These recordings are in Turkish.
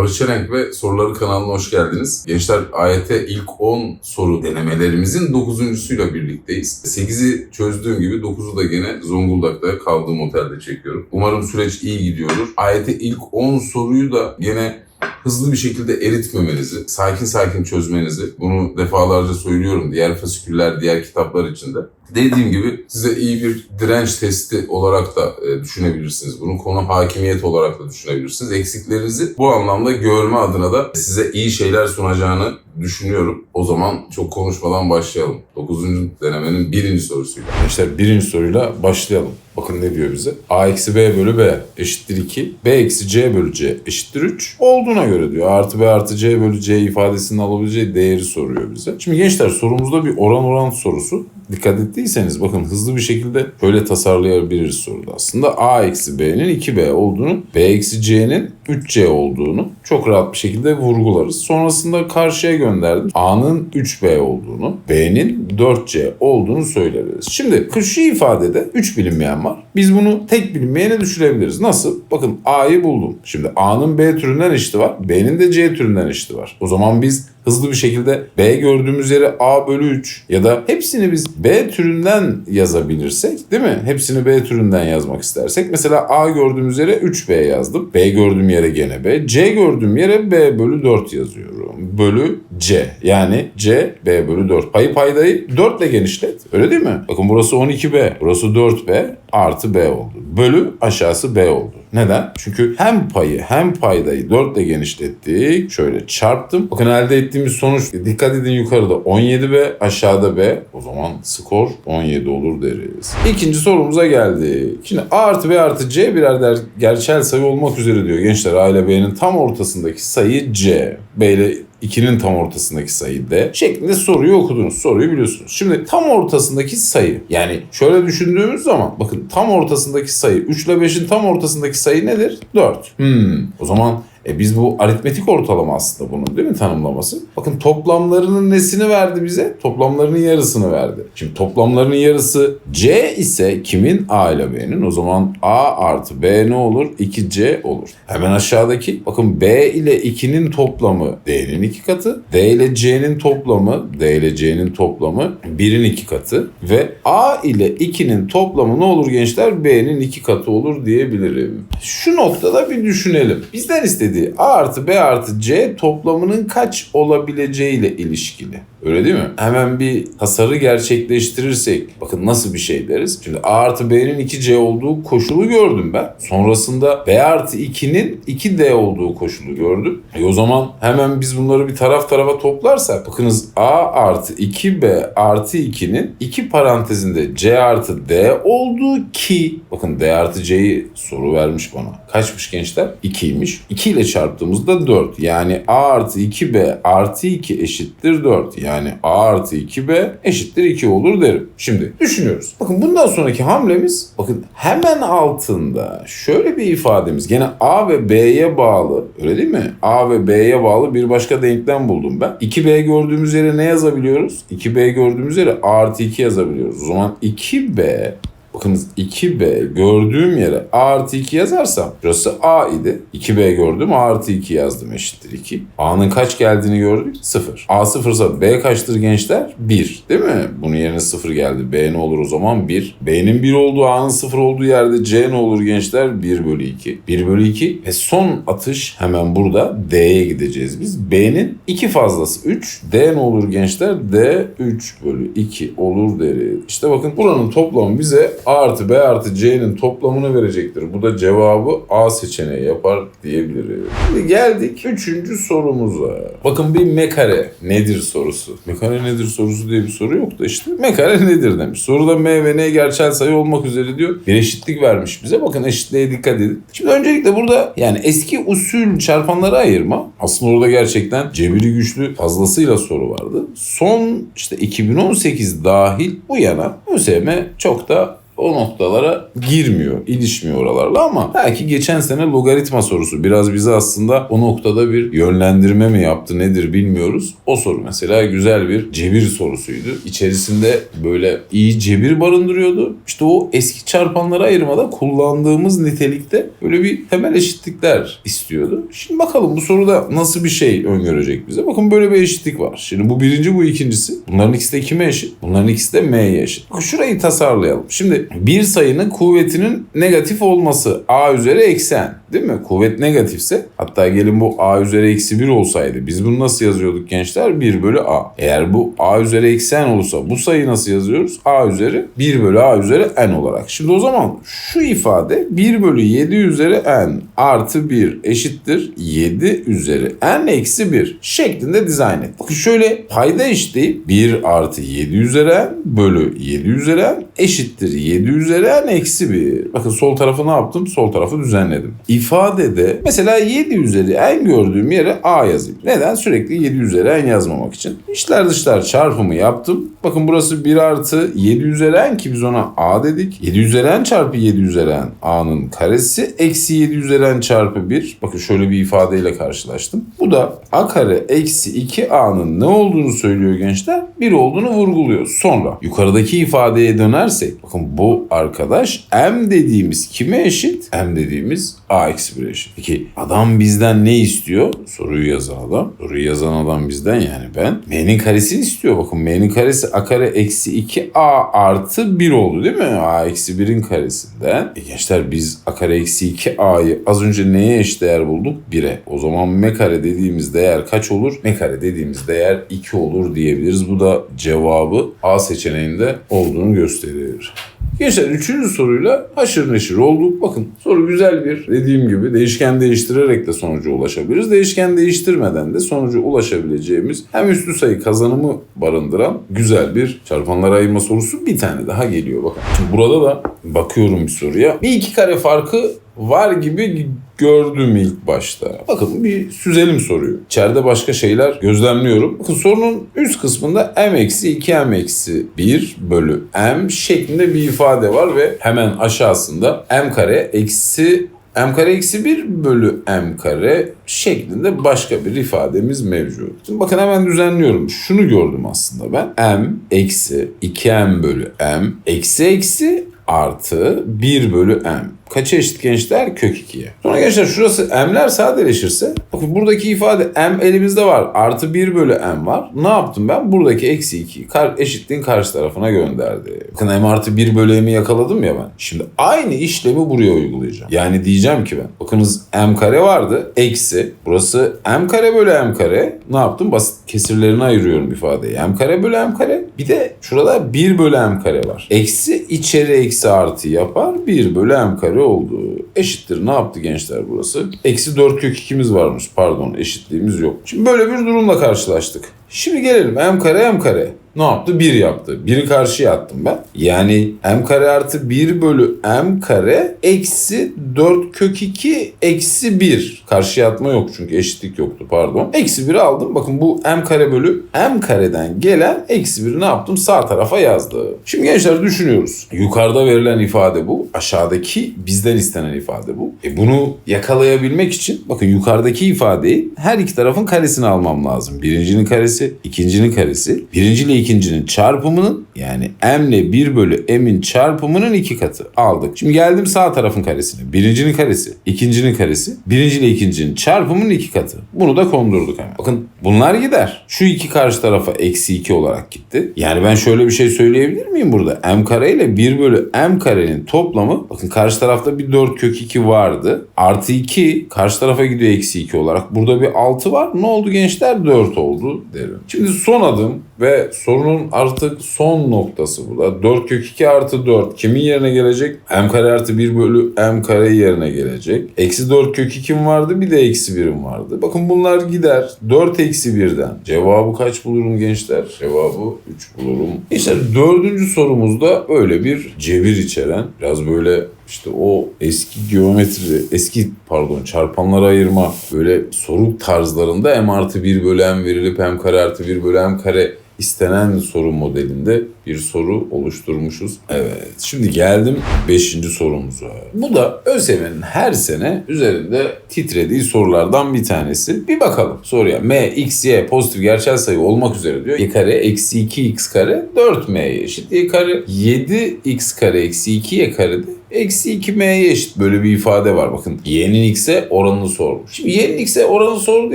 Barış Çelenk ve Soruları kanalına hoş geldiniz. Gençler AYT ilk 10 soru denemelerimizin 9.suyla birlikteyiz. 8'i çözdüğüm gibi 9'u da gene Zonguldak'ta kaldığım otelde çekiyorum. Umarım süreç iyi gidiyordur. AYT ilk 10 soruyu da gene hızlı bir şekilde eritmemenizi, sakin sakin çözmenizi, bunu defalarca söylüyorum diğer fasiküller, diğer kitaplar içinde. Dediğim gibi size iyi bir direnç testi olarak da e, düşünebilirsiniz. Bunu konu hakimiyet olarak da düşünebilirsiniz. Eksiklerinizi bu anlamda görme adına da size iyi şeyler sunacağını düşünüyorum. O zaman çok konuşmadan başlayalım. 9. denemenin birinci sorusuyla. Gençler birinci soruyla başlayalım. Bakın ne diyor bize? A eksi B bölü B eşittir 2. B eksi C bölü C eşittir 3. Olduğuna göre diyor. Artı B artı C bölü C ifadesinin alabileceği değeri soruyor bize. Şimdi gençler sorumuzda bir oran oran sorusu. Dikkat ettiyseniz bakın hızlı bir şekilde böyle tasarlayabiliriz soruda. Aslında A eksi B'nin 2B olduğunu, B eksi C'nin 3C olduğunu çok rahat bir şekilde vurgularız. Sonrasında karşıya gönderdim. A'nın 3B olduğunu, B'nin 4C olduğunu söyleriz. Şimdi şu ifadede 3 bilinmeyen var. Biz bunu tek bilinmeyene düşürebiliriz. Nasıl? Bakın A'yı buldum. Şimdi A'nın B türünden eşiti var. B'nin de C türünden eşiti var. O zaman biz hızlı bir şekilde B gördüğümüz yere A bölü 3 ya da hepsini biz B türünden yazabilirsek değil mi? Hepsini B türünden yazmak istersek. Mesela A gördüğümüz yere 3B yazdım. B gördüğüm yere gene B. C gördüğüm yere B bölü 4 yazıyorum. Bölü C. Yani C B bölü 4. Payı paydayı 4 ile genişlet. Öyle değil mi? Bakın burası 12B. Burası 4B artı B oldu. Bölü aşağısı B oldu. Neden? Çünkü hem payı hem paydayı 4 ile genişlettik. Şöyle çarptım. Bakın elde ettiğimiz sonuç dikkat edin yukarıda 17B aşağıda B. O zaman skor 17 olur deriz. İkinci sorumuza geldik. Şimdi A artı B artı C birer der, gerçel sayı olmak üzere diyor gençler. A ile B'nin tam ortasındaki sayı C. B ile 2'nin tam ortasındaki sayı D şeklinde soruyu okudunuz. Soruyu biliyorsunuz. Şimdi tam ortasındaki sayı yani şöyle düşündüğümüz zaman bakın tam ortasındaki sayı 3 ile 5'in tam ortasındaki sayı nedir? 4. Hmm. O zaman e biz bu aritmetik ortalama aslında bunun değil mi tanımlaması? Bakın toplamlarının nesini verdi bize? Toplamlarının yarısını verdi. Şimdi toplamlarının yarısı C ise kimin? A ile B'nin. O zaman A artı B ne olur? 2C olur. Hemen aşağıdaki bakın B ile 2'nin toplamı D'nin 2 katı. D ile C'nin toplamı D ile C'nin toplamı 1'in 2 katı. Ve A ile 2'nin toplamı ne olur gençler? B'nin 2 katı olur diyebilirim. Şu noktada bir düşünelim. Bizden istediği A artı B artı C toplamının kaç olabileceğiyle ilişkili. Öyle değil mi? Hemen bir tasarı gerçekleştirirsek bakın nasıl bir şey deriz. Şimdi A artı B'nin 2C olduğu koşulu gördüm ben. Sonrasında B artı 2'nin 2D olduğu koşulu gördüm. E o zaman hemen biz bunları bir taraf tarafa toplarsak bakınız A artı 2B artı 2'nin iki parantezinde C artı D olduğu ki bakın D artı C'yi soru vermiş bana. Kaçmış gençler? 2'ymiş. 2 ile çarptığımızda 4. Yani A artı 2B artı 2 eşittir 4. Yani A artı 2B eşittir 2 olur derim. Şimdi düşünüyoruz. Bakın bundan sonraki hamlemiz bakın hemen altında şöyle bir ifademiz. Gene A ve B'ye bağlı. Öyle değil mi? A ve B'ye bağlı bir başka denklem buldum ben. 2B gördüğümüz yere ne yazabiliyoruz? 2B gördüğümüz yere A artı 2 yazabiliyoruz. O zaman 2B Bakınız 2B gördüğüm yere A artı 2 yazarsam burası A idi. 2B gördüm A artı 2 yazdım eşittir 2. A'nın kaç geldiğini gördük? 0. A 0 ise B kaçtır gençler? 1. Değil mi? Bunun yerine 0 geldi. B ne olur o zaman? 1. B'nin 1 olduğu A'nın 0 olduğu yerde C ne olur gençler? 1 bölü 2. 1 bölü 2 ve son atış hemen burada D'ye gideceğiz biz. B'nin 2 fazlası 3. D ne olur gençler? D 3 bölü 2 olur deriz. İşte bakın buranın toplamı bize A artı B artı C'nin toplamını verecektir. Bu da cevabı A seçeneği yapar diyebiliriz. Şimdi geldik üçüncü sorumuza. Bakın bir mekare nedir sorusu. Mekare nedir sorusu diye bir soru yok da işte mekare nedir demiş. Soruda M ve N gerçel sayı olmak üzere diyor. Bir eşitlik vermiş bize. Bakın eşitliğe dikkat edin. Şimdi öncelikle burada yani eski usul çarpanları ayırma. Aslında orada gerçekten cebiri güçlü fazlasıyla soru vardı. Son işte 2018 dahil bu yana ÖSYM çok da o noktalara girmiyor, ilişmiyor oralarla ama belki geçen sene logaritma sorusu biraz bizi aslında o noktada bir yönlendirme mi yaptı nedir bilmiyoruz. O soru mesela güzel bir cebir sorusuydu. İçerisinde böyle iyi cebir barındırıyordu. İşte o eski çarpanları ayırmada kullandığımız nitelikte böyle bir temel eşitlikler istiyordu. Şimdi bakalım bu soruda nasıl bir şey öngörecek bize. Bakın böyle bir eşitlik var. Şimdi bu birinci bu ikincisi. Bunların ikisi de kime eşit? Bunların ikisi de m'ye eşit. Şurayı tasarlayalım. Şimdi bir sayının kuvvetinin negatif olması a üzeri eksi n. Değil mi? Kuvvet negatifse hatta gelin bu a üzeri eksi 1 olsaydı biz bunu nasıl yazıyorduk gençler? 1 bölü a. Eğer bu a üzeri eksi n olursa bu sayıyı nasıl yazıyoruz? a üzeri 1 bölü a üzeri n olarak. Şimdi o zaman şu ifade 1 bölü 7 üzeri n artı 1 eşittir 7 üzeri n eksi 1 şeklinde dizayn et. Bakın şöyle payda eşitleyip 1 artı 7 üzeri n bölü 7 üzeri n eşittir 7 üzeri n eksi 1. Bakın sol tarafı ne yaptım? Sol tarafı düzenledim. İfadede mesela 7 üzeri n gördüğüm yere a yazayım. Neden? Sürekli 7 üzeri n yazmamak için. İçler dışlar çarpımı yaptım. Bakın burası 1 artı 7 üzeri n ki biz ona a dedik. 7 üzeri n çarpı 7 üzeri n a'nın karesi eksi 7 üzeri n çarpı 1. Bakın şöyle bir ifadeyle karşılaştım. Bu da a kare eksi 2a'nın ne olduğunu söylüyor gençler. 1 olduğunu vurguluyor. Sonra yukarıdaki ifadeye dönersek bakın bu arkadaş m dediğimiz kime eşit? m dediğimiz a eksi 1 eşit. Peki adam bizden ne istiyor? Soruyu yazan adam. Soruyu yazan adam bizden yani ben. m'nin karesini istiyor. Bakın m'nin karesi a kare eksi 2a artı 1 oldu değil mi? a eksi 1'in karesinden. E gençler biz a kare eksi 2a'yı az önce neye eşit değer bulduk? 1'e. O zaman m kare dediğimiz değer kaç olur? m kare dediğimiz değer 2 olur diyebiliriz. Bu da cevabı A seçeneğinde olduğunu gösterir. Gençler üçüncü soruyla haşır neşir olduk. Bakın soru güzel bir dediğim gibi değişken değiştirerek de sonuca ulaşabiliriz. Değişken değiştirmeden de sonuca ulaşabileceğimiz hem üstü sayı kazanımı barındıran güzel bir çarpanlara ayırma sorusu bir tane daha geliyor. Bakın şimdi burada da bakıyorum bir soruya. Bir iki kare farkı var gibi gördüm ilk başta. Bakın bir süzelim soruyu. İçeride başka şeyler gözlemliyorum. Bakın sorunun üst kısmında m eksi 2 m eksi 1 bölü m şeklinde bir ifade var ve hemen aşağısında m kare eksi m kare eksi 1 bölü m kare şeklinde başka bir ifademiz mevcut. Şimdi bakın hemen düzenliyorum. Şunu gördüm aslında ben. m eksi 2m bölü m eksi eksi artı 1 bölü m. Kaça eşit gençler? Kök 2'ye. Sonra gençler şurası m'ler sadeleşirse bakın buradaki ifade m elimizde var. Artı 1 bölü m var. Ne yaptım ben? Buradaki eksi 2'yi kar, eşitliğin karşı tarafına gönderdi. Bakın m artı 1 bölü m'i yakaladım ya ben. Şimdi aynı işlemi buraya uygulayacağım. Yani diyeceğim ki ben. Bakınız m kare vardı. Eksi. Burası m kare bölü m kare. Ne yaptım? Basit kesirlerini ayırıyorum ifadeyi. m kare bölü m kare. Bir de şurada 1 bölü m kare var. Eksi içeri eksi artı yapar. 1 bölü m kare oldu. Eşittir. Ne yaptı gençler burası? Eksi 4 kök 2'miz varmış. Pardon eşitliğimiz yok. Şimdi böyle bir durumla karşılaştık. Şimdi gelelim m kare m kare. Ne yaptı? 1 yaptı. 1'i karşıya attım ben. Yani m kare artı 1 bölü m kare eksi 4 kök 2 eksi 1. Karşıya atma yok çünkü eşitlik yoktu pardon. Eksi 1'i aldım. Bakın bu m kare bölü m kareden gelen eksi 1'i ne yaptım? Sağ tarafa yazdım. Şimdi gençler düşünüyoruz. Yukarıda verilen ifade bu. Aşağıdaki bizden istenen ifade bu. E bunu yakalayabilmek için bakın yukarıdaki ifadeyi her iki tarafın karesini almam lazım. Birincinin karesi, ikincinin karesi. Birinci ile ikincinin çarpımının yani m ile 1 bölü m'in çarpımının iki katı aldık. Şimdi geldim sağ tarafın karesine. Birincinin karesi, ikincinin karesi. Birinci ile ikincinin çarpımının iki katı. Bunu da kondurduk hemen. Bakın bunlar gider. Şu iki karşı tarafa eksi 2 olarak gitti. Yani ben şöyle bir şey söyleyebilir miyim burada? m kare ile 1 bölü m karenin toplamı bakın karşı tarafta bir 4 kök 2 vardı. Artı 2 karşı tarafa gidiyor eksi 2 olarak. Burada bir 6 var. Ne oldu gençler? 4 oldu derim. Şimdi son adım ve sorunun artık son noktası bu da. 4 kök 2 artı 4 kimin yerine gelecek? m kare artı 1 bölü m kare yerine gelecek. Eksi 4 kök 2'm vardı bir de eksi 1'im vardı. Bakın bunlar gider. 4 eksi 1'den. Cevabı kaç bulurum gençler? Cevabı 3 bulurum. İşte dördüncü sorumuzda öyle bir cebir içeren biraz böyle işte o eski geometri, eski pardon çarpanlara ayırma böyle soru tarzlarında m artı 1 bölü m verilip m kare artı 1 bölü m kare istenen soru modelinde bir soru oluşturmuşuz. Evet. Şimdi geldim 5. sorumuza. Bu da ÖSYM'nin her sene üzerinde titrediği sorulardan bir tanesi. Bir bakalım soruya. M, X, Y pozitif gerçel sayı olmak üzere diyor. Y kare eksi 2x kare 4m'ye eşit. Y kare 7x kare eksi 2y kare de eksi 2m'ye eşit böyle bir ifade var. Bakın y'nin x'e oranını sormuş. Şimdi y'nin x'e oranı sordu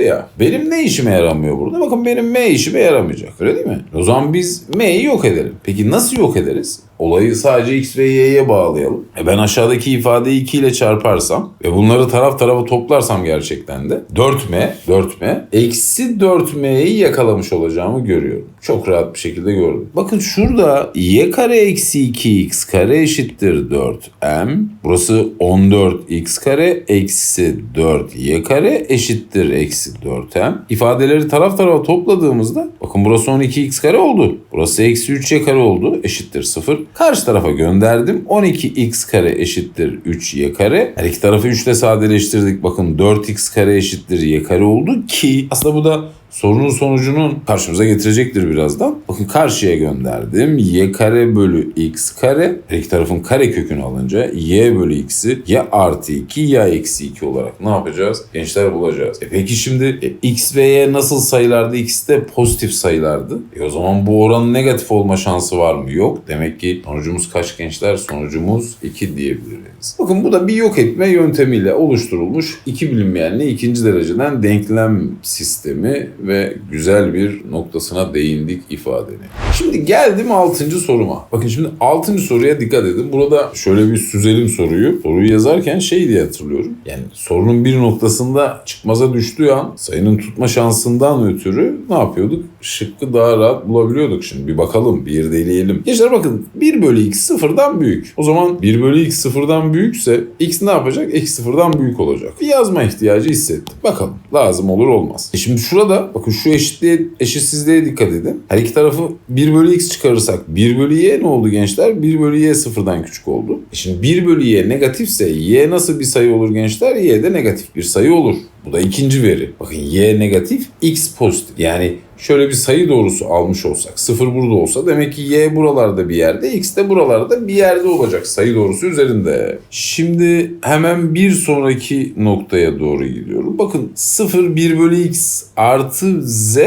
ya. Benim ne işime yaramıyor burada? Bakın benim m işime yaramayacak. Öyle değil mi? O zaman biz m'yi yok edelim. Peki nasıl yok ederiz? Olayı sadece x ve y'ye bağlayalım. E ben aşağıdaki ifadeyi 2 ile çarparsam ve bunları taraf tarafa toplarsam gerçekten de 4m, 4m, eksi 4m'yi yakalamış olacağımı görüyorum. Çok rahat bir şekilde gördüm. Bakın şurada y kare eksi 2x kare eşittir 4m. Burası 14x kare eksi 4y kare eşittir eksi 4m. İfadeleri taraf tarafa topladığımızda bakın burası 12x kare oldu. Burası eksi 3y kare oldu eşittir 0. Karşı tarafa gönderdim. 12x kare eşittir 3y kare. Her iki tarafı 3 ile sadeleştirdik. Bakın 4x kare eşittir y kare oldu ki aslında bu da sorunun sonucunun karşımıza getirecektir birazdan. Bakın karşıya gönderdim. y kare bölü x kare. Her iki tarafın kare kökünü alınca y bölü x'i ya artı 2 ya eksi 2 olarak ne yapacağız? Gençler bulacağız. E peki şimdi e, x ve y nasıl sayılardı? X de pozitif sayılardı. E o zaman bu oranın negatif olma şansı var mı? Yok. Demek ki sonucumuz kaç gençler? Sonucumuz 2 diyebiliriz. Bakın bu da bir yok etme yöntemiyle oluşturulmuş iki bilinmeyenli ikinci dereceden denklem sistemi ve güzel bir noktasına değindik ifadenin. Şimdi geldim 6. soruma. Bakın şimdi 6. soruya dikkat edin. Burada şöyle bir süzelim soruyu. Soruyu yazarken şey diye hatırlıyorum. Yani sorunun bir noktasında çıkmaza düştüğü an sayının tutma şansından ötürü ne yapıyorduk? Şıkkı daha rahat bulabiliyorduk. Şimdi bir bakalım, bir irdeleyelim. Gençler bakın 1 bölü x sıfırdan büyük. O zaman 1 bölü x sıfırdan büyükse x ne yapacak? X sıfırdan büyük olacak. Bir yazma ihtiyacı hissettim. Bakalım lazım olur olmaz. E şimdi şurada bakın şu eşitliğe, eşitsizliğe dikkat edin. Her iki tarafı 1 bölü x çıkarırsak 1 bölü y ne oldu gençler? 1 bölü y sıfırdan küçük oldu. E şimdi 1 bölü y negatifse y nasıl bir sayı olur gençler? y de negatif bir sayı olur. Bu da ikinci veri. Bakın y negatif, x pozitif. Yani şöyle bir sayı doğrusu almış olsak, sıfır burada olsa demek ki y buralarda bir yerde, x de buralarda bir yerde olacak sayı doğrusu üzerinde. Şimdi hemen bir sonraki noktaya doğru gidiyorum. Bakın 0 1 bölü x artı z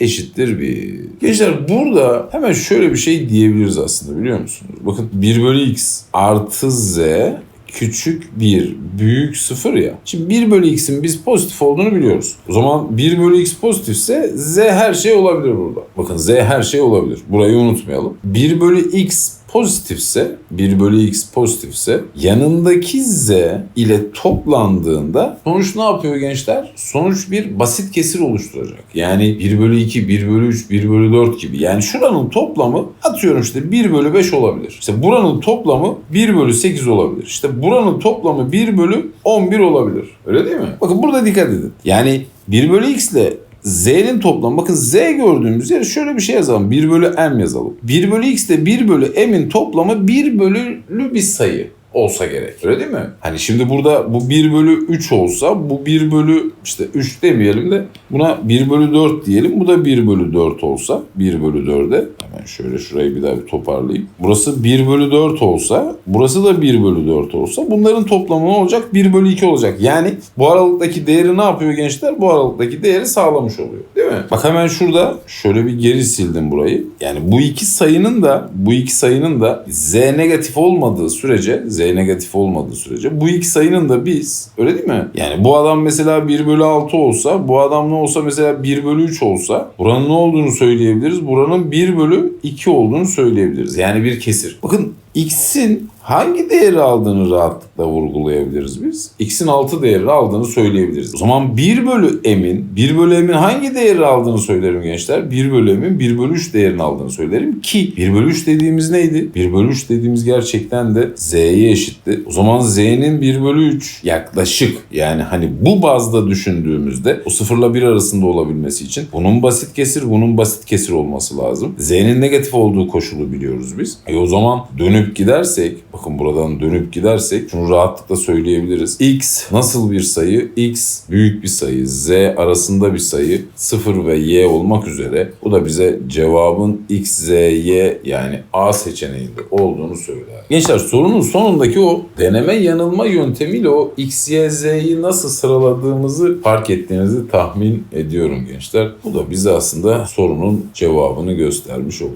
eşittir 1. Gençler burada hemen şöyle bir şey diyebiliriz aslında biliyor musunuz? Bakın 1 bölü x artı z küçük 1, büyük 0 ya. Şimdi 1 bölü x'in biz pozitif olduğunu biliyoruz. O zaman 1 bölü x pozitifse z her şey olabilir burada. Bakın z her şey olabilir. Burayı unutmayalım. 1 bölü x pozitifse 1 bölü x pozitifse yanındaki z ile toplandığında sonuç ne yapıyor gençler? Sonuç bir basit kesir oluşturacak. Yani 1 bölü 2, 1 bölü 3, 1 bölü 4 gibi. Yani şuranın toplamı atıyorum işte 1 bölü 5 olabilir. İşte buranın toplamı 1 bölü 8 olabilir. İşte buranın toplamı 1 bölü 11 olabilir. Öyle değil mi? Bakın burada dikkat edin. Yani 1 bölü x ile Z'nin toplamı. Bakın Z gördüğümüz yere şöyle bir şey yazalım. 1 bölü M yazalım. 1 bölü X ile 1 bölü M'in toplamı 1 bölülü bir sayı olsa gerek. Öyle değil mi? Hani şimdi burada bu 1 bölü 3 olsa bu 1 bölü işte 3 demeyelim de buna 1 bölü 4 diyelim. Bu da 1 bölü 4 olsa 1 bölü 4'e hemen şöyle şurayı bir daha bir toparlayayım. Burası 1 bölü 4 olsa burası da 1 bölü 4 olsa bunların toplamı ne olacak? 1 bölü 2 olacak. Yani bu aralıktaki değeri ne yapıyor gençler? Bu aralıktaki değeri sağlamış oluyor. Değil mi? Bak hemen şurada şöyle bir geri sildim burayı. Yani bu iki sayının da bu iki sayının da z negatif olmadığı sürece z negatif olmadığı sürece bu iki sayının da biz öyle değil mi? Yani bu adam mesela 1 bölü 6 olsa bu adam ne olsa mesela 1 bölü 3 olsa buranın ne olduğunu söyleyebiliriz. Buranın 1 bölü 2 olduğunu söyleyebiliriz. Yani bir kesir. Bakın x'in hangi değeri aldığını rahatlıkla vurgulayabiliriz biz? X'in 6 değeri aldığını söyleyebiliriz. O zaman 1 bölü m'in 1 bölü m'in hangi değeri aldığını söylerim gençler. 1 bölü m'in 1 bölü 3 değerini aldığını söylerim ki 1 bölü 3 dediğimiz neydi? 1 bölü 3 dediğimiz gerçekten de z'ye eşitti. O zaman z'nin 1 bölü 3 yaklaşık yani hani bu bazda düşündüğümüzde o sıfırla 1 arasında olabilmesi için bunun basit kesir bunun basit kesir olması lazım. Z'nin negatif olduğu koşulu biliyoruz biz. E o zaman dönüp gidersek bakın buradan dönüp gidersek şunu rahatlıkla söyleyebiliriz. X nasıl bir sayı? X büyük bir sayı. Z arasında bir sayı. 0 ve Y olmak üzere. Bu da bize cevabın X, Z, Y yani A seçeneğinde olduğunu söyler. Gençler sorunun sonundaki o deneme yanılma yöntemiyle o X, Y, Z'yi nasıl sıraladığımızı fark ettiğinizi tahmin ediyorum gençler. Bu da bize aslında sorunun cevabını göstermiş oldu.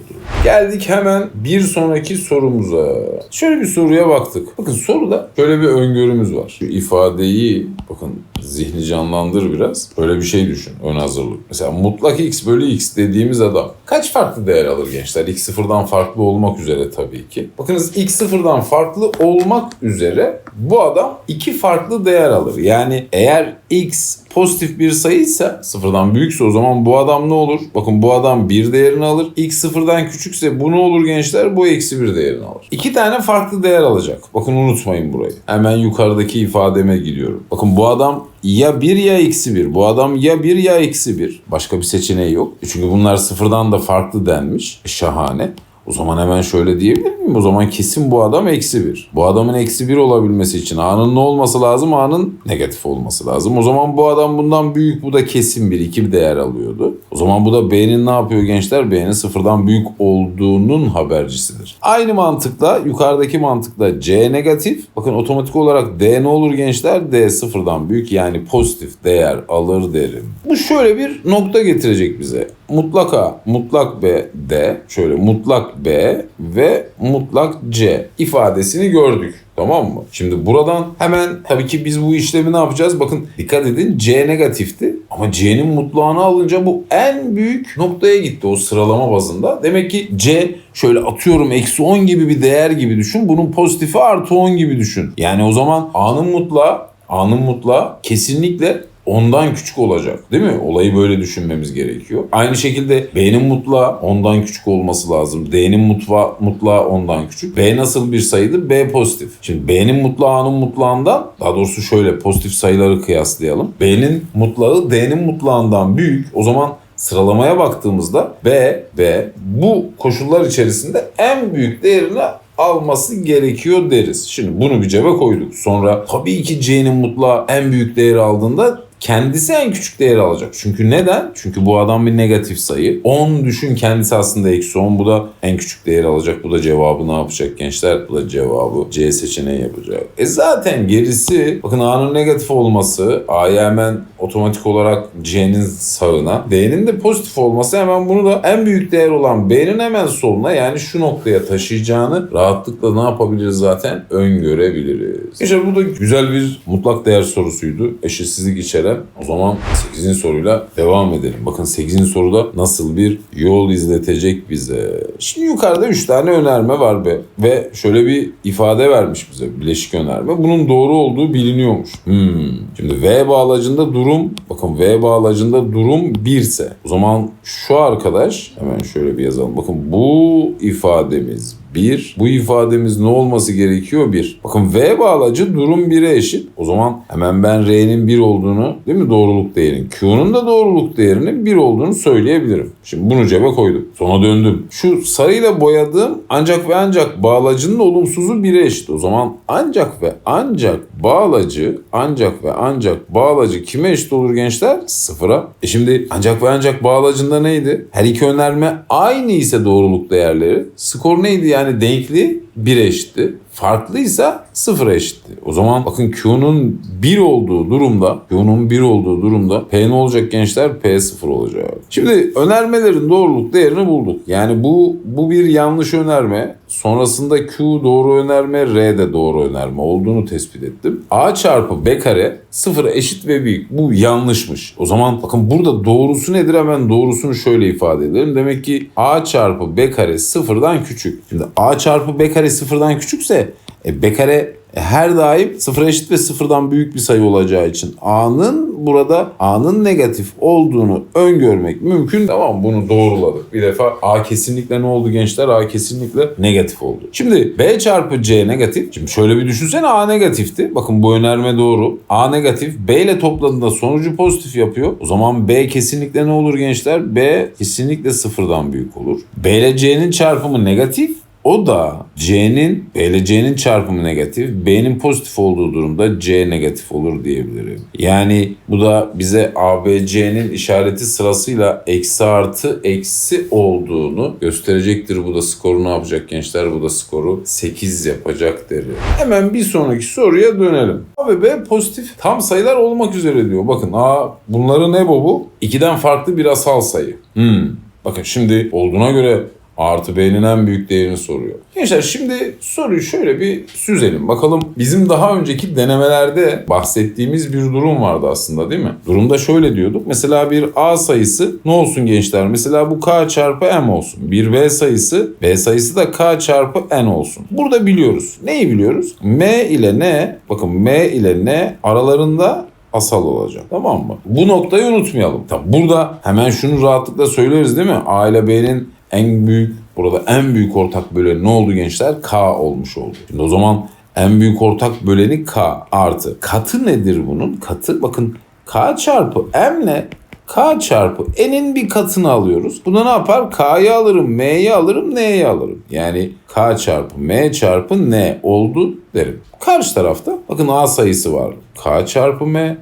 Geldik hemen bir sonraki sorumuza. Şöyle bir soruya baktık. Bakın soruda şöyle bir öngörümüz var. Şu ifadeyi bakın zihni canlandır biraz. Böyle bir şey düşün. Ön hazırlık. Mesela mutlak x bölü x dediğimiz adam kaç farklı değer alır gençler? x sıfırdan farklı olmak üzere tabii ki. Bakınız x sıfırdan farklı olmak üzere bu adam iki farklı değer alır. Yani eğer x pozitif bir sayıysa sıfırdan büyükse o zaman bu adam ne olur? Bakın bu adam bir değerini alır. x sıfırdan küçükse bu ne olur gençler? Bu eksi bir değerini alır. İki tane farklı değer alacak. Bakın unutmayın burayı. Hemen yukarıdaki ifademe gidiyorum. Bakın bu adam ya 1 ya eksi 1. Bu adam ya 1 ya eksi 1. Başka bir seçeneği yok. E Çünkü bunlar sıfırdan da farklı denmiş. E Şahane. O zaman hemen şöyle diyebilir miyim? O zaman kesin bu adam eksi 1. Bu adamın eksi 1 olabilmesi için A'nın ne olması lazım? A'nın negatif olması lazım. O zaman bu adam bundan büyük. Bu da kesin bir. iki bir değer alıyordu. O zaman bu da B'nin ne yapıyor gençler? B'nin sıfırdan büyük olduğunun habercisidir. Aynı mantıkla yukarıdaki mantıkla C negatif. Bakın otomatik olarak D ne olur gençler? D sıfırdan büyük yani pozitif değer alır derim. Bu şöyle bir nokta getirecek bize. Mutlak A, mutlak B, D, şöyle mutlak B ve mutlak C ifadesini gördük. Tamam mı? Şimdi buradan hemen tabii ki biz bu işlemi ne yapacağız? Bakın dikkat edin C negatifti ama C'nin mutlağını alınca bu en büyük noktaya gitti o sıralama bazında. Demek ki C şöyle atıyorum eksi 10 gibi bir değer gibi düşün. Bunun pozitifi artı 10 gibi düşün. Yani o zaman A'nın mutlağı A'nın mutlağı kesinlikle ondan küçük olacak. Değil mi? Olayı böyle düşünmemiz gerekiyor. Aynı şekilde B'nin mutlağı ondan küçük olması lazım. D'nin mutla, mutlağı ondan küçük. B nasıl bir sayıdır? B pozitif. Şimdi B'nin mutlağı A'nın mutlağından daha doğrusu şöyle pozitif sayıları kıyaslayalım. B'nin mutlağı D'nin mutlağından büyük. O zaman sıralamaya baktığımızda B, B bu koşullar içerisinde en büyük değerini alması gerekiyor deriz. Şimdi bunu bir cebe koyduk. Sonra tabii ki C'nin mutlağı en büyük değeri aldığında kendisi en küçük değeri alacak. Çünkü neden? Çünkü bu adam bir negatif sayı. 10 düşün kendisi aslında eksi 10. Bu da en küçük değeri alacak. Bu da cevabı ne yapacak gençler? Bu da cevabı C seçeneği yapacak. E zaten gerisi bakın A'nın negatif olması A'ya hemen otomatik olarak C'nin sağına D'nin de pozitif olması hemen bunu da en büyük değer olan B'nin hemen soluna yani şu noktaya taşıyacağını rahatlıkla ne yapabiliriz zaten öngörebiliriz. İşte bu da güzel bir mutlak değer sorusuydu. Eşitsizlik içeren. O zaman 8. soruyla devam edelim. Bakın 8. soruda nasıl bir yol izletecek bize. Şimdi yukarıda 3 tane önerme var be. Ve şöyle bir ifade vermiş bize bileşik önerme. Bunun doğru olduğu biliniyormuş. Hmm. Şimdi V bağlacında durum bakın V bağlacında durum 1 ise o zaman şu arkadaş hemen şöyle bir yazalım. Bakın bu ifademiz 1. Bu ifademiz ne olması gerekiyor? 1. Bakın V bağlacı durum 1'e eşit. O zaman hemen ben R'nin 1 olduğunu değil mi doğruluk değerinin Q'nun da doğruluk değerinin 1 olduğunu söyleyebilirim. Şimdi bunu cebe koydum. Sonra döndüm. Şu sarıyla boyadığım ancak ve ancak bağlacının olumsuzu 1'e eşit. O zaman ancak ve ancak bağlacı ancak ve ancak bağlacı kime eşit olur gençler? Sıfıra. E şimdi ancak ve ancak bağlacında neydi? Her iki önerme aynı ise doğruluk değerleri. Skor neydi yani denkli 1'e eşitti. Farklıysa 0'a eşitti. O zaman bakın Q'nun 1 olduğu durumda, Q'nun 1 olduğu durumda P ne olacak gençler? P 0 olacak. Şimdi önermelerin doğruluk değerini bulduk. Yani bu bu bir yanlış önerme. Sonrasında Q doğru önerme, R de doğru önerme olduğunu tespit ettim. A çarpı B kare 0'a eşit ve büyük. Bu yanlışmış. O zaman bakın burada doğrusu nedir? Hemen doğrusunu şöyle ifade edelim. Demek ki A çarpı B kare 0'dan küçük. Şimdi A çarpı B kare 0'dan küçükse e, B kare her daim sıfıra eşit ve sıfırdan büyük bir sayı olacağı için A'nın burada A'nın negatif olduğunu öngörmek mümkün. Tamam bunu doğruladık. Bir defa A kesinlikle ne oldu gençler? A kesinlikle negatif oldu. Şimdi B çarpı C negatif. Şimdi şöyle bir düşünsene A negatifti. Bakın bu önerme doğru. A negatif B ile topladığında sonucu pozitif yapıyor. O zaman B kesinlikle ne olur gençler? B kesinlikle sıfırdan büyük olur. B ile C'nin çarpımı negatif. O da C'nin ile C'nin çarpımı negatif, B'nin pozitif olduğu durumda C negatif olur diyebilirim. Yani bu da bize ABC'nin işareti sırasıyla eksi artı eksi olduğunu gösterecektir. Bu da skoru ne yapacak gençler? Bu da skoru 8 yapacak derim. Hemen bir sonraki soruya dönelim. A ve B pozitif tam sayılar olmak üzere diyor. Bakın A bunları ne bu bu? İkiden farklı bir asal sayı. Hmm. Bakın şimdi olduğuna göre artı B'nin en büyük değerini soruyor. Gençler şimdi soruyu şöyle bir süzelim. Bakalım bizim daha önceki denemelerde bahsettiğimiz bir durum vardı aslında değil mi? Durumda şöyle diyorduk. Mesela bir A sayısı ne olsun gençler? Mesela bu K çarpı M olsun. Bir B sayısı, B sayısı da K çarpı N olsun. Burada biliyoruz. Neyi biliyoruz? M ile N, bakın M ile N aralarında asal olacak. Tamam mı? Bu noktayı unutmayalım. Tabi burada hemen şunu rahatlıkla söyleriz değil mi? A ile B'nin en büyük burada en büyük ortak böleni ne oldu gençler? K olmuş oldu. Şimdi o zaman en büyük ortak böleni K artı. Katı nedir bunun? Katı bakın K çarpı M ne? K çarpı N'in bir katını alıyoruz. Buna ne yapar? K'yı alırım, M'yi alırım, N'yi alırım. Yani K çarpı M çarpı N oldu derim. Karşı tarafta bakın A sayısı var. K çarpı M,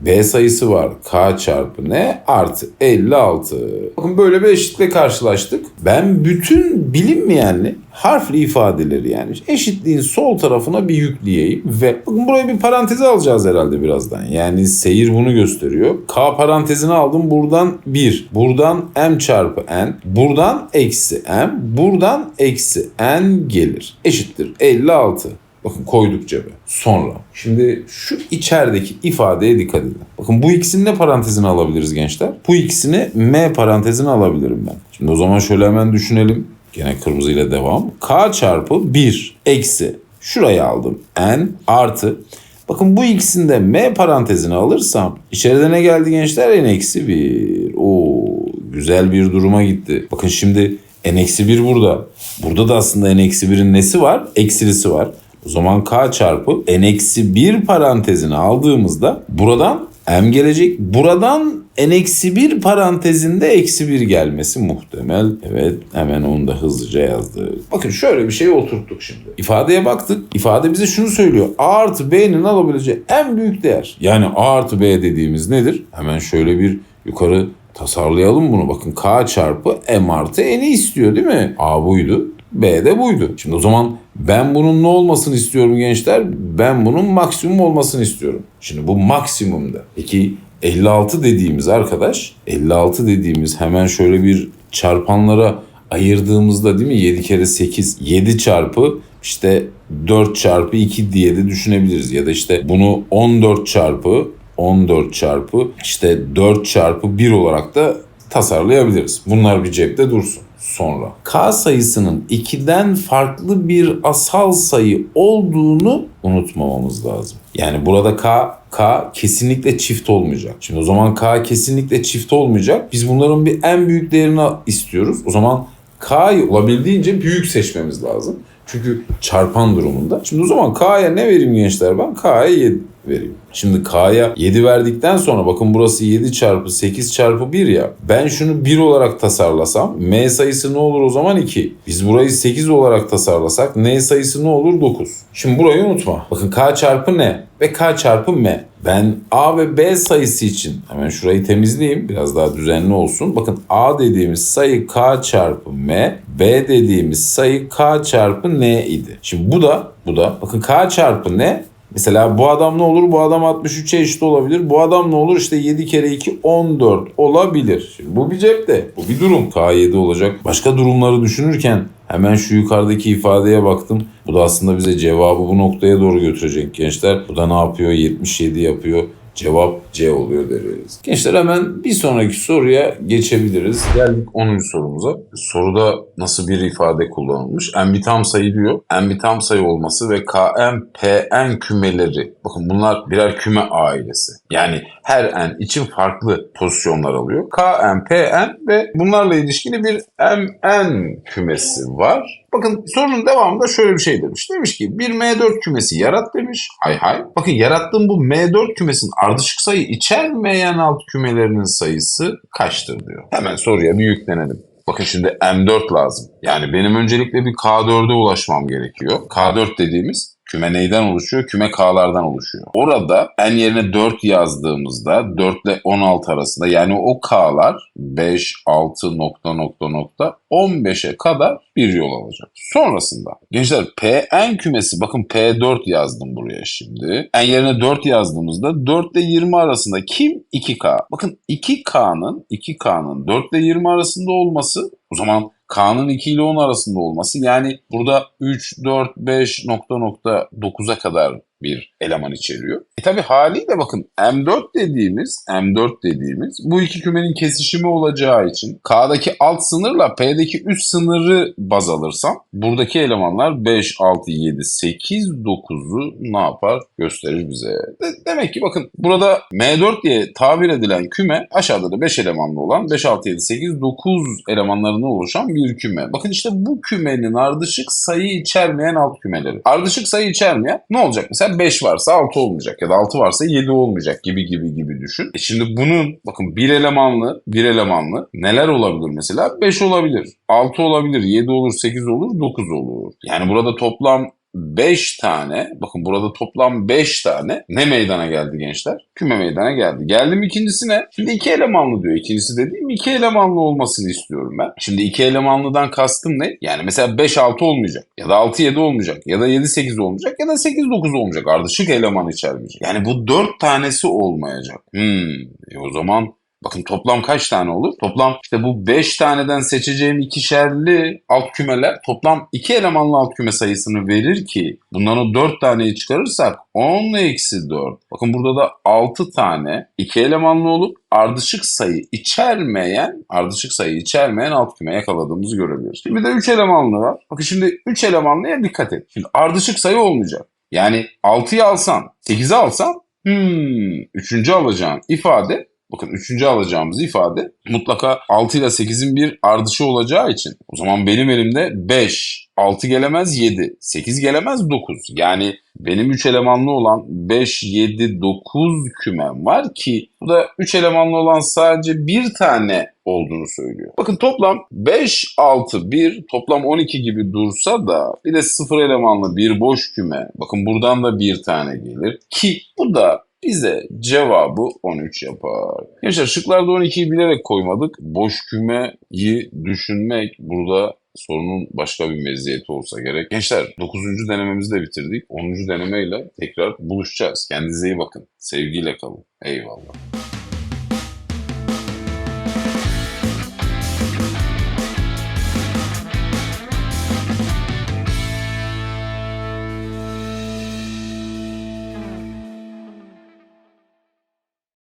B sayısı var. K çarpı N artı 56. Bakın böyle bir eşitle karşılaştık. Ben bütün bilinmeyenli harfli ifadeleri yani eşitliğin sol tarafına bir yükleyeyim ve bakın buraya bir paranteze alacağız herhalde birazdan. Yani seyir bunu gösteriyor. K parantezini aldım buradan 1. Buradan M çarpı N. Buradan eksi M. Buradan eksi N gelir. Eşittir 56. Bakın koyduk cebe. Sonra. Şimdi şu içerideki ifadeye dikkat edin. Bakın bu ikisini ne parantezine alabiliriz gençler? Bu ikisini M parantezine alabilirim ben. Şimdi o zaman şöyle hemen düşünelim. Gene kırmızıyla devam. K çarpı 1 eksi. Şuraya aldım. N artı. Bakın bu ikisini de M parantezine alırsam içeride ne geldi gençler? N eksi 1. Oo, güzel bir duruma gitti. Bakın şimdi N eksi 1 burada. Burada da aslında N eksi 1'in nesi var? Eksilisi var. O zaman k çarpı n eksi 1 parantezini aldığımızda buradan m gelecek. Buradan n eksi 1 parantezinde eksi 1 gelmesi muhtemel. Evet hemen onu da hızlıca yazdık. Bakın şöyle bir şey oturttuk şimdi. İfadeye baktık. İfade bize şunu söylüyor. A artı B'nin alabileceği en büyük değer. Yani A artı B dediğimiz nedir? Hemen şöyle bir yukarı tasarlayalım bunu. Bakın K çarpı M artı N'i istiyor değil mi? A buydu. B de buydu. Şimdi o zaman ben bunun ne olmasını istiyorum gençler? Ben bunun maksimum olmasını istiyorum. Şimdi bu maksimumda. Peki 56 dediğimiz arkadaş, 56 dediğimiz hemen şöyle bir çarpanlara ayırdığımızda değil mi? 7 kere 8, 7 çarpı işte 4 çarpı 2 diye de düşünebiliriz. Ya da işte bunu 14 çarpı 14 çarpı işte 4 çarpı 1 olarak da tasarlayabiliriz. Bunlar bir cepte dursun. Sonra k sayısının 2'den farklı bir asal sayı olduğunu unutmamamız lazım. Yani burada k k kesinlikle çift olmayacak. Şimdi o zaman k kesinlikle çift olmayacak. Biz bunların bir en büyük değerini istiyoruz. O zaman k'yı olabildiğince büyük seçmemiz lazım. Çünkü çarpan durumunda. Şimdi o zaman K'ya ne vereyim gençler ben? K'ya 7 vereyim. Şimdi K'ya 7 verdikten sonra bakın burası 7 çarpı 8 çarpı 1 ya. Ben şunu 1 olarak tasarlasam M sayısı ne olur o zaman 2. Biz burayı 8 olarak tasarlasak N sayısı ne olur 9. Şimdi burayı unutma. Bakın K çarpı N ve K çarpı M. Ben A ve B sayısı için hemen şurayı temizleyeyim biraz daha düzenli olsun. Bakın A dediğimiz sayı K çarpı M, B dediğimiz sayı K çarpı N idi. Şimdi bu da bu da bakın K çarpı N Mesela bu adam ne olur? Bu adam 63'e eşit olabilir. Bu adam ne olur? İşte 7 kere 2 14 olabilir. Şimdi bu bir cepte. Bu bir durum. K7 olacak. Başka durumları düşünürken hemen şu yukarıdaki ifadeye baktım. Bu da aslında bize cevabı bu noktaya doğru götürecek gençler. Bu da ne yapıyor? 77 yapıyor. Cevap C oluyor deriz. Gençler hemen bir sonraki soruya geçebiliriz. Geldik 10. sorumuza. Soruda nasıl bir ifade kullanılmış? bir tam sayı diyor. bir tam sayı olması ve km, pn kümeleri. Bakın bunlar birer küme ailesi. Yani her n için farklı pozisyonlar alıyor. km, pn ve bunlarla ilişkili bir mn kümesi var. Bakın sorunun devamında şöyle bir şey demiş. Demiş ki bir M4 kümesi yarat demiş. Hay hay. Bakın yarattığım bu M4 kümesinin ardışık sayı içermeyen alt kümelerinin sayısı kaçtır diyor. Hemen soruya bir yüklenelim. Bakın şimdi M4 lazım. Yani benim öncelikle bir K4'e ulaşmam gerekiyor. K4 dediğimiz küme neyden oluşuyor? Küme K'lardan oluşuyor. Orada n yerine 4 yazdığımızda 4 ile 16 arasında yani o K'lar 5, 6 nokta nokta nokta 15'e kadar bir yol alacak. Sonrasında gençler Pn kümesi bakın P4 yazdım buraya şimdi. n yerine 4 yazdığımızda 4 ile 20 arasında kim? 2K. Bakın 2K'nın 2K'nın 4 ile 20 arasında olması o zaman K'nın 2 ile 10 arasında olması yani burada 3, 4, 5 nokta nokta 9'a kadar bir eleman içeriyor. E tabi haliyle bakın M4 dediğimiz M4 dediğimiz bu iki kümenin kesişimi olacağı için K'daki alt sınırla P'deki üst sınırı baz alırsam buradaki elemanlar 5, 6, 7, 8, 9'u ne yapar gösterir bize. De- demek ki bakın burada M4 diye tabir edilen küme aşağıda da 5 elemanlı olan 5, 6, 7, 8, 9 elemanlarından oluşan bir küme. Bakın işte bu kümenin ardışık sayı içermeyen alt kümeleri. Ardışık sayı içermeyen ne olacak? Mesela 5 varsa 6 olmayacak ya da 6 varsa 7 olmayacak gibi gibi gibi düşün. E şimdi bunun bakın bir elemanlı bir elemanlı neler olabilir mesela? 5 olabilir, 6 olabilir, 7 olur, 8 olur, 9 olur. Yani burada toplam 5 tane, bakın burada toplam 5 tane ne meydana geldi gençler? Küme meydana geldi. Geldim ikincisine. Şimdi iki elemanlı diyor. İkincisi dediğim iki elemanlı olmasını istiyorum ben. Şimdi iki elemanlıdan kastım ne? Yani mesela 5-6 olmayacak. Ya da 6-7 olmayacak. Ya da 7-8 olmayacak. Ya da 8-9 olmayacak. Ardışık eleman içermeyecek. Yani bu 4 tanesi olmayacak. Hmm. E o zaman Bakın toplam kaç tane olur? Toplam işte bu 5 taneden seçeceğim ikişerli alt kümeler toplam 2 elemanlı alt küme sayısını verir ki bunların 4 taneyi çıkarırsak 10 eksi 4. Bakın burada da 6 tane 2 elemanlı olup ardışık sayı içermeyen ardışık sayı içermeyen alt küme yakaladığımızı görebiliriz. Şimdi de 3 elemanlı var. Bakın şimdi 3 elemanlıya dikkat et. Şimdi ardışık sayı olmayacak. Yani 6'yı alsan 8'i alsan hmm, üçüncü alacağın ifade Bakın üçüncü alacağımız ifade mutlaka 6 ile 8'in bir ardışı olacağı için o zaman benim elimde 5, 6 gelemez 7, 8 gelemez 9. Yani benim 3 elemanlı olan 5, 7, 9 kümem var ki bu da 3 elemanlı olan sadece bir tane olduğunu söylüyor. Bakın toplam 5, 6, 1 toplam 12 gibi dursa da bir de 0 elemanlı bir boş küme. Bakın buradan da bir tane gelir ki bu da bize cevabı 13 yapar. Gençler şıklarda 12'yi bilerek koymadık. Boş kümeyi düşünmek burada sorunun başka bir meziyeti olsa gerek. Gençler 9. denememizi de bitirdik. 10. denemeyle tekrar buluşacağız. Kendinize iyi bakın. Sevgiyle kalın. Eyvallah.